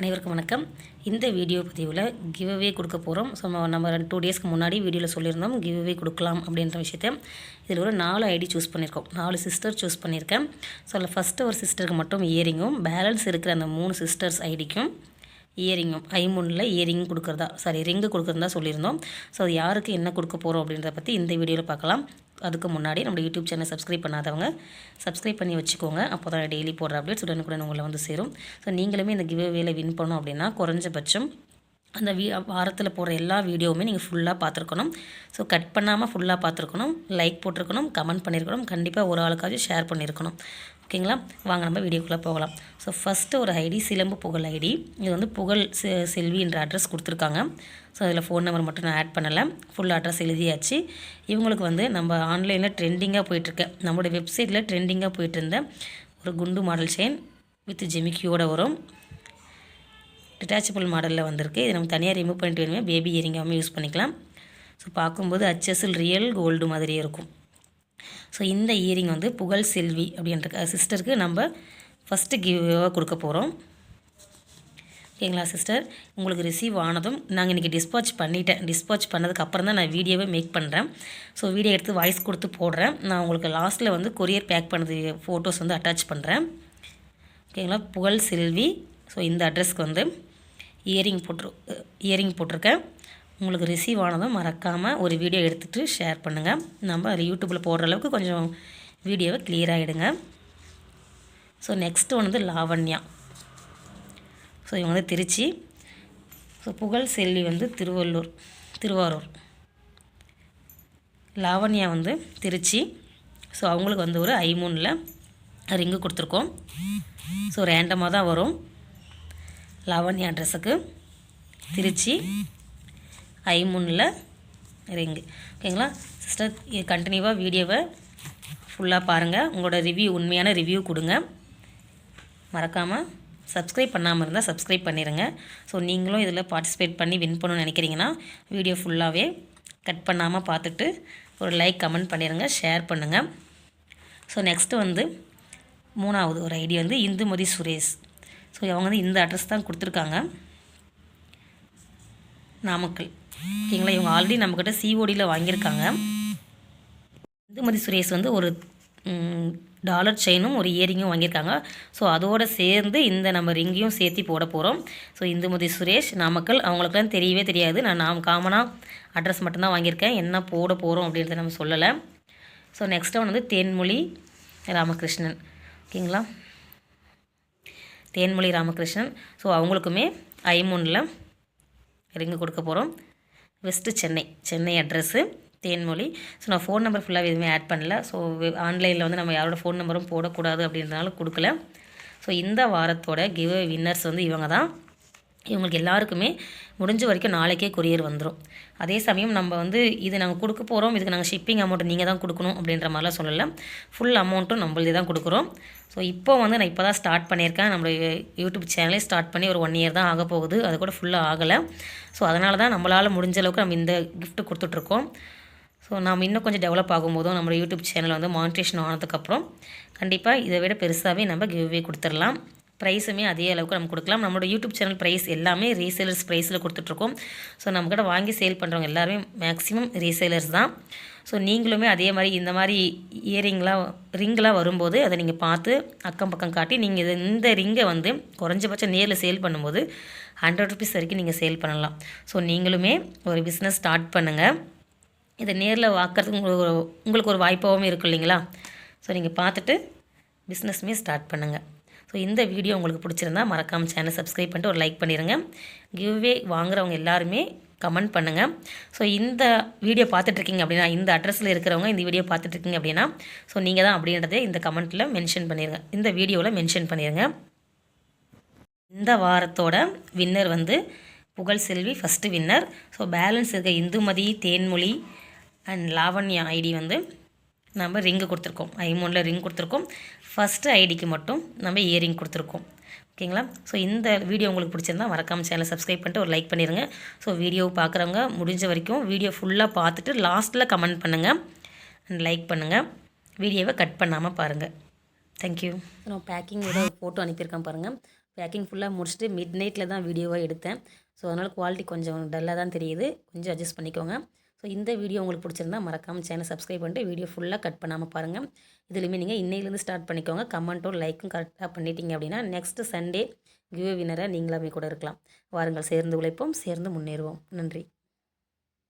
அனைவருக்கும் வணக்கம். இந்த வீடியோ பதிவில் கிவ்அவே கொடுக்க போகிறோம் ஸோ நம்ம நம்ம டூ டேஸ்க்கு முன்னாடி வீடியோவில் சொல்லியிருந்தோம் கிவ்அவே கொடுக்கலாம் அப்படின்ற விஷயத்த. இதில் ஒரு நாலு ஐடி சூஸ் பண்ணியிருக்கோம். நாலு சிஸ்டர் சூஸ் பண்ணியிருக்கேன். ஸோ அதில் ஃபஸ்ட்டு ஒரு சிஸ்டருக்கு மட்டும் இயரிங்கும் பேலன்ஸ் இருக்கிற அந்த மூணு சிஸ்டர்ஸ் ஐடிக்கும் இயரிங்கும் ஐமுனில் இயரிங் கொடுக்குறதா சாரி ரிங்கு கொடுக்குறதா சொல்லியிருந்தோம். ஸோ அது யாருக்கு என்ன கொடுக்க போகிறோம் அப்படின்றத பற்றி இந்த வீடியோவில் பார்க்கலாம். அதுக்கு முன்னாடி நம்ம யூடியூப் சேனல் சப்ஸ்கிரைப் பண்ணாதவங்க சப்ஸ்கிரைப் பண்ணி வச்சுக்கோங்க. அப்போ தான் டெய்லி போடுற அப்டேட்ஸ் உடனுக்குடன் உங்களை வந்து சேரும். ஸோ நீங்களுமே இந்த கிவ் வேலை வின் பண்ணோம் அப்படின்னா குறைஞ்சபட்சம் அந்த வீ வாரத்தில் போகிற எல்லா வீடியோவுமே நீங்கள் ஃபுல்லாக பார்த்துருக்கணும் ஸோ கட் பண்ணாமல் ஃபுல்லாக பார்த்துருக்கணும் லைக் போட்டிருக்கணும் கமெண்ட் பண்ணியிருக்கணும் கண்டிப்பாக ஒரு ஆளுக்காச்சும் ஷேர் பண்ணியிருக்கணும் ஓகேங்களா? வாங்க நம்ம வீடியோக்குள்ளே போகலாம். ஸோ ஃபஸ்ட்டு ஒரு ஐடி சிலம்பு புகழ் ஐடி இது வந்து புகழ் செ செல்வின்ற அட்ரஸ் கொடுத்துருக்காங்க. ஸோ அதில் ஃபோன் நம்பர் மட்டும் நான் ஆட் பண்ணலை. ஃபுல் அட்ரஸ் எழுதியாச்சு. இவங்களுக்கு வந்து நம்ம ஆன்லைனில் ட்ரெண்டிங்காக போயிட்டுருக்க. நம்மளுடைய வெப்சைட்டில் ட்ரெண்டிங்காக போயிட்டு இருந்த ஒரு குண்டு மாடல் செயின் வித் ஜெமிக்கியோட வரும். டிட்டாச்சபிள் மாடலில் வந்திருக்கு. இது நம்ம தனியாக ரிமூவ் பண்ணிட்டு வேணுமே பேபி இயரிங்காகவும் யூஸ் பண்ணிக்கலாம். ஸோ பார்க்கும்போது அச்சஸில் ரியல் கோல்டு மாதிரியே இருக்கும். ஸோ இந்த இயரிங் வந்து புகழ் செல்வி அப்படின்ற சிஸ்டருக்கு நம்ம ஃபஸ்ட்டு கிவ்வாக கொடுக்க போகிறோம் ஓகேங்களா சிஸ்டர் உங்களுக்கு ரிசீவ் ஆனதும் நாங்கள் இன்றைக்கி டிஸ்பாச் பண்ணிட்டேன். டிஸ்பாச் பண்ணதுக்கு அப்புறம் தான் நான் வீடியோவே மேக் பண்ணுறேன் ஸோ வீடியோ எடுத்து வாய்ஸ் கொடுத்து போடுறேன். நான் உங்களுக்கு லாஸ்ட்டில் வந்து கொரியர் பேக் பண்ணது ஃபோட்டோஸ் வந்து அட்டாச் பண்ணுறேன் ஓகேங்களா புகழ் செல்வி. ஸோ இந்த அட்ரஸ்க்கு வந்து இயரிங் போட்டு இயரிங் போட்டிருக்கேன் உங்களுக்கு ரிசீவ் ஆனதும் மறக்காமல் ஒரு வீடியோ எடுத்துகிட்டு ஷேர் பண்ணுங்கள் நம்ம அது யூடியூப்பில் போடுற அளவுக்கு கொஞ்சம் வீடியோவை கிளியராகிடுங்க ஸோ நெக்ஸ்ட்டு வந்து லாவண்யா. ஸோ இவங்க வந்து திருச்சி. ஸோ புகழ் செல்வி வந்து திருவள்ளூர் திருவாரூர். லாவண்யா வந்து திருச்சி. ஸோ அவங்களுக்கு வந்து ஒரு ஐமூனில் ரிங்கு கொடுத்துருக்கோம். ஸோ ரேண்டமாக தான் வரும். லாவண்யா அட்ரஸுக்கு திருச்சி. ஐமூனில் ரிங்கு. ஓகேங்களா? சிஸ்டர் கண்டினியூவாக வீடியோவை ஃபுல்லாக பாருங்கள் உங்களோட ரிவ்யூ உண்மையான ரிவ்யூ கொடுங்க. மறக்காமல் சப்ஸ்கிரைப் பண்ணாமல் இருந்தால் சப்ஸ்கிரைப் பண்ணிடுங்க ஸோ நீங்களும் இதில் பார்ட்டிசிபேட் பண்ணி வின் பண்ணணும்னு நினைக்கிறீங்கன்னா வீடியோ ஃபுல்லாகவே கட் பண்ணாமல் பார்த்துட்டு ஒரு லைக் கமெண்ட் பண்ணிடுங்க ஷேர் பண்ணுங்கள் ஸோ நெக்ஸ்ட்டு வந்து மூணாவது ஒரு ஐடி வந்து இந்துமதி சுரேஷ். ஸோ அவங்க வந்து இந்த அட்ரஸ் தான் கொடுத்துருக்காங்க. நாமக்கல். ஓகேங்களா? இவங்க ஆல்ரெடி நம்மக்கிட்ட சிஓடியில் வாங்கியிருக்காங்க. இந்துமதி சுரேஷ் வந்து ஒரு டாலர் செயினும் ஒரு இயரிங்கும் வாங்கியிருக்காங்க. ஸோ அதோடு சேர்ந்து இந்த நம்ம ரிங்கையும் சேர்த்து போட போகிறோம் ஸோ இந்துமதி சுரேஷ் நாமக்கல் அவங்களுக்குலாம் தெரியவே தெரியாது. நான் நாம் காமனாக அட்ரஸ் மட்டும்தான் வாங்கியிருக்கேன். என்ன போட போகிறோம் அப்படின்றத நம்ம சொல்லலை. ஸோ நெக்ஸ்ட் ஒன் வந்து தேன்மொழி ராமகிருஷ்ணன். ஓகேங்களா? தேன்மொழி ராமகிருஷ்ணன். ஸோ அவங்களுக்குமே ஐமூனில் ரிங்கு கொடுக்க போகிறோம் west Chennai Chennai address Thenmozhi. So நான் ஃபோன் நம்பர் ஃபுல்லாக எதுவுமே ஆட் பண்ணல. ஸோ ஆன்லைனில் வந்து நம்ம யாரோட ஃபோன் நம்பரும் போடக்கூடாது அப்படின்றனால கொடுக்கல. ஸோ இந்த வாரத்தோட கிவ் வின்னர்ஸ் வந்து இவங்க தான். இவங்களுக்கு எல்லாருக்குமே முடிஞ்ச வரைக்கும் நாளைக்கே கொரியர் வந்துடும் அதே சமயம் நம்ம வந்து இது நாங்கள் கொடுக்க போகிறோம் இதுக்கு நாங்கள் ஷிப்பிங் அமௌண்ட் நீங்கள் தான் கொடுக்கணும் அப்படின்ற மாதிரிலாம் சொல்லலை. ஃபுல் அமௌண்ட்டும் நம்மளதே தான் கொடுக்குறோம். ஸோ இப்போ வந்து நான் இப்போ தான் ஸ்டார்ட் பண்ணியிருக்கேன். நம்மளுடைய யூடியூப் சேனலே ஸ்டார்ட் பண்ணி ஒரு ஒன் இயர் தான் ஆக போகுது. அது கூட ஃபுல்லாக ஆகலை. ஸோ அதனால தான் நம்மளால் முடிஞ்ச அளவுக்கு நம்ம இந்த கிஃப்ட்டு கொடுத்துட்ருக்கோம் ஸோ நம்ம இன்னும் கொஞ்சம் டெவலப் ஆகும்போதும் நம்ம யூடியூப் சேனல் வந்து மானிட்டேஷன் ஆனதுக்கப்புறம் கண்டிப்பாக இதை விட பெருசாகவே நம்ம கிவ்வே கொடுத்துடலாம். ப்ரைஸுமே அதே அளவுக்கு நம்ம கொடுக்கலாம். நம்மளோட யூடியூப் சேனல் ப்ரைஸ் எல்லாமே ரீசேலர்ஸ் ப்ரைஸில் கொடுத்துட்ருக்கோம். ஸோ நம்மக்கிட்ட வாங்கி சேல் பண்ணுறவங்க எல்லாருமே மேக்ஸிமம் ரீசேலர்ஸ் தான். ஸோ நீங்களுமே அதே மாதிரி இந்த மாதிரி இயரிங்லாம் ரிங்கெலாம் வரும்போது அதை நீங்கள் பார்த்து அக்கம் பக்கம் காட்டி நீங்கள் இந்த ரிங்கை வந்து குறைஞ்சபட்சம் நேரில் சேல் பண்ணும்போது ஹண்ட்ரட் ருபீஸ் வரைக்கும் நீங்கள் சேல் பண்ணலாம். ஸோ நீங்களுமே ஒரு பிஸ்னஸ் ஸ்டார்ட் பண்ணுங்கள் இதை நேரில் வாக்கிறதுக்கு உங்களுக்கு ஒரு உங்களுக்கு ஒரு வாய்ப்பாகவும் இருக்கும் இல்லைங்களா? ஸோ நீங்கள் பார்த்துட்டு பிஸ்னஸுமே ஸ்டார்ட் பண்ணுங்கள் ஸோ இந்த வீடியோ உங்களுக்கு பிடிச்சிருந்தா மறக்காமல் சேனல் சப்ஸ்கிரைப் பண்ணிட்டு ஒரு லைக் பண்ணிடுங்க கிவ்வே வாங்குறவங்க எல்லாருமே கமெண்ட் பண்ணுங்கள் ஸோ இந்த வீடியோ பார்த்துட்ருக்கீங்க அப்படின்னா இந்த அட்ரஸில் இருக்கிறவங்க இந்த வீடியோ பார்த்துட்ருக்கீங்க அப்படின்னா ஸோ நீங்கள் தான் அப்படின்றதே இந்த கமெண்ட்டில் மென்ஷன் பண்ணிடுங்க இந்த வீடியோவில் மென்ஷன் பண்ணிடுங்க இந்த வாரத்தோட வின்னர் வந்து Pugazh Selvi first winner so balance இருக்க இந்துமதி தேன்மொழி அண்ட் லாவண்யா ஐடி வந்து நம்ம ரிங்கு கொடுத்துருக்கோம். ஐமோனில் ரிங் கொடுத்துருக்கோம். ஃபஸ்ட்டு ஐடிக்கு மட்டும் நம்ம இயரிங் கொடுத்துருக்கோம். ஓகேங்களா? ஸோ இந்த வீடியோ உங்களுக்கு பிடிச்சிருந்தா மறக்காமல் சேனலை சப்ஸ்கிரைப் பண்ணிட்டு ஒரு லைக் பண்ணிடுங்க ஸோ வீடியோ பார்க்குறவங்க முடிஞ்ச வரைக்கும் வீடியோ ஃபுல்லாக பார்த்துட்டு லாஸ்ட்டில் கமெண்ட் பண்ணுங்கள் அண்ட் லைக் பண்ணுங்கள் வீடியோவை கட் பண்ணாமல் பாருங்கள் தேங்க்யூ நான் பேக்கிங்கோட ஃபோட்டோ அனுப்பியிருக்கேன் பாருங்கள் பேக்கிங் ஃபுல்லாக முடிச்சுட்டு மிட் நைட்டில் தான் வீடியோவாக எடுத்தேன். ஸோ அதனால் குவாலிட்டி கொஞ்சம் டல்லாக தான் தெரியுது. கொஞ்சம் அட்ஜஸ்ட் பண்ணிக்கோங்க. ஸோ இந்த வீடியோ உங்களுக்கு பிடிச்சிருந்தா மறக்காமல் சேனல் சப்ஸ்கிரைப் பண்ணிட்டு வீடியோ ஃபுல்லாக கட் பண்ணாமல் பாருங்கள் இதுலேயுமே நீங்கள் இன்னையிலேருந்து ஸ்டார்ட் பண்ணிக்கோங்க. கமெண்ட்டும் லைக்கும் கரெக்டாக பண்ணிட்டீங்க அப்படின்னா நெக்ஸ்ட்டு சண்டே கிவ் வினரை நீங்களாமே கூட இருக்கலாம். வாருங்கள் சேர்ந்து உழைப்போம் சேர்ந்து முன்னேறுவோம். நன்றி.